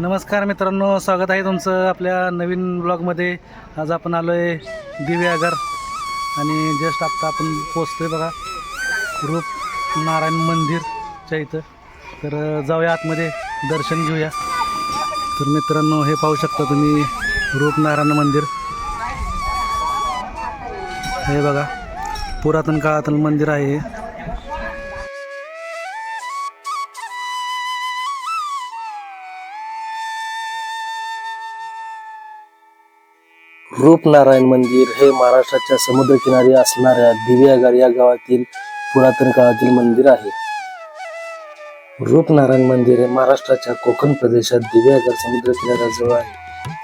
नमस्कार मित्रांनो स्वागत आहे तुमचं आपल्या नवीन ब्लॉगमध्ये आज आपण आलो आहे दिव्यागर आणि जस्ट आत्ता आपण पोचतो आहे बघा रूप नारायण मंदिरच्या इथं. तर जाऊया आतमध्ये दर्शन घेऊया. तर मित्रांनो हे पाहू शकता तुम्ही रूप नारायण मंदिर. हे बघा पुरातन काळातलं मंदिर आहे रूपनारायण मंदिर हे महाराष्ट्राच्या समुद्रकिनारी असणाऱ्या दिव्यागार या गावातील पुरातन काळातील मंदिर आहे. रूपनारायण मंदिर हे महाराष्ट्राच्या कोकण प्रदेशात दिव्यागर समुद्र किनाऱ्याजवळ आहे.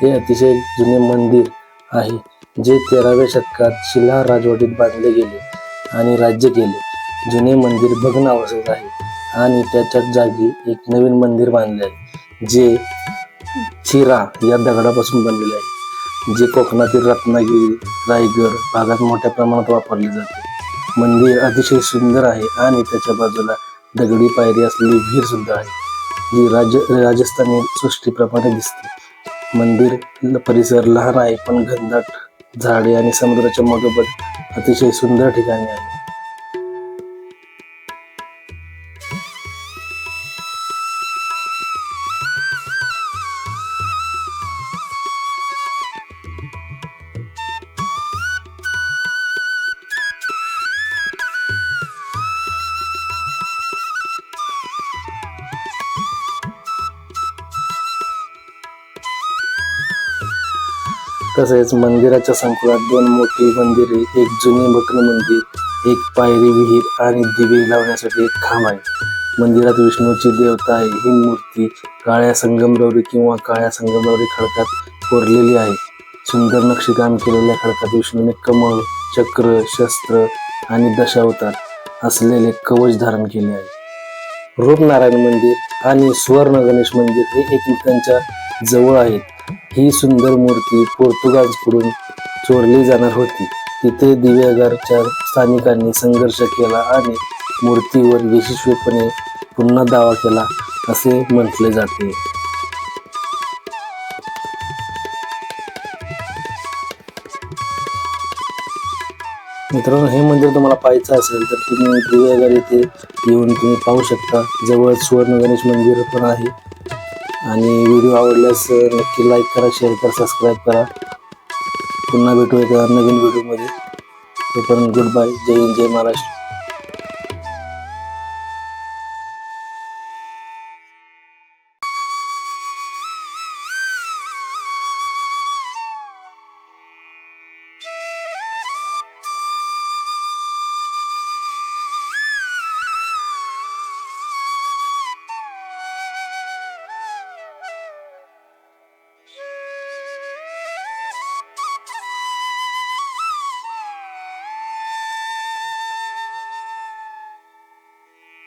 हे अतिशय जुने मंदिर आहे जे तेराव्या शतकात शिला राजवटीत बांधले गेले आणि राज्य केले. जुने मंदिर भग्न अवस्थेत आहे आणि त्याच्याच जागी एक नवीन मंदिर बांधले आहे जे चिरा या दगडापासून बनलेले आहे. जे कोकणातील रत्नागिरी रायगड भागात मोठ्या प्रमाणात वापरले जाते. मंदिर अतिशय सुंदर आहे आणि त्याच्या बाजूला दगडी पायरी असलेली विहीर सुद्धा आहे जी राज राजस्थानी सृष्टीप्रमाणे दिसते. मंदिर परिसर लहान आहे पण घनदाट झाडे आणि समुद्राच्या मधोमध अतिशय सुंदर ठिकाणी आहे. तसेच मंदिराच्या संकुलात दोन मोठी मंदिरे एक जुनी भग्न मंदिर एक पायरी विहीर आणि दिवे लावण्यासाठी एक खांब आहे. मंदिरात विष्णूची देवता आहे. ही मूर्ती काळ्या संगमरवरी किंवा काळ्या संगमरवरी खडकात कोरलेली आहे. सुंदर नक्षीकाम केलेल्या खडकात विष्णूने कमळ चक्र शस्त्र आणि दशावतार असलेले कवच धारण केले आहे. रूपनारायण मंदिर आणि सुवर्ण गणेश मंदिर हे एकमेकांच्या जवळ आहेत. ही सुंदर मूर्ती पोर्तुगाजकडून चोरली जाणार होती. तिथे दिव्यागारच्या स्थानिकांनी संघर्ष केला आणि मूर्तीवर यशस्वीपणे पुन्हा दावा केला असे म्हटले जाते. मित्रांनो हे मंदिर तुम्हाला पाहायचं असेल तर तुम्ही दिव्यागार येथे येऊन तुम्ही पाहू शकता. जवळ सुवर्ण गणेश मंदिर पण आहे. आणि व्हिडिओ आवडल्यास नक्की लाईक करा शेअर करा सबस्क्राईब करा. पुन्हा भेटू एका नवीन व्हिडिओमध्ये तोपर्यंत गुड बाय जय हिंद जय महाराष्ट्र.